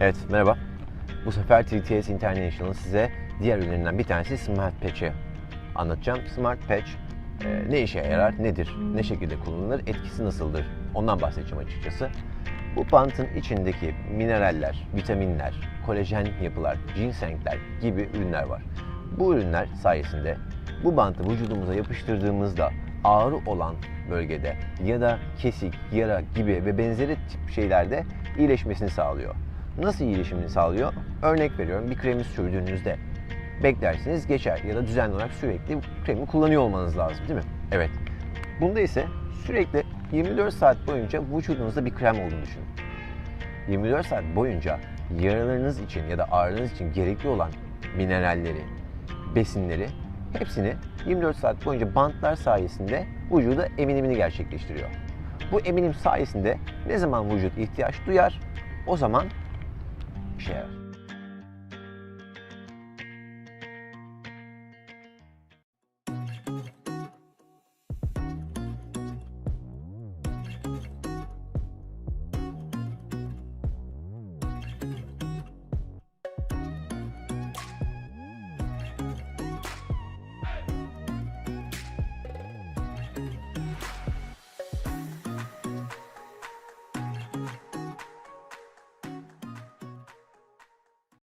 Evet, merhaba. Bu sefer TTS International'ın size diğer ürünlerinden bir tanesi Smart Patch'i anlatacağım. Smart Patch e, ne işe yarar, nedir, ne şekilde kullanılır, etkisi nasıldır ondan bahsedeceğim açıkçası. Bu bantın içindeki mineraller, vitaminler, kolajen yapılar, ginsengler gibi ürünler var. Bu ürünler sayesinde bu bantı vücudumuza yapıştırdığımızda ağrı olan bölgede ya da kesik, yara gibi ve benzeri tip şeylerde iyileşmesini sağlıyor. Nasıl iyileşimini sağlıyor? Örnek veriyorum bir kremi sürdüğünüzde beklersiniz geçer ya da düzenli olarak sürekli kremi kullanıyor olmanız lazım değil mi? Evet. Bunda ise sürekli 24 saat boyunca vücudunuzda bir krem olduğunu düşünün. 24 saat boyunca yaralarınız için ya da ağrınız için gerekli olan mineralleri, besinleri hepsini 24 saat boyunca bantlar sayesinde vücuda eminimini gerçekleştiriyor. Bu eminim sayesinde ne zaman vücut ihtiyaç duyar o zaman işe yarar.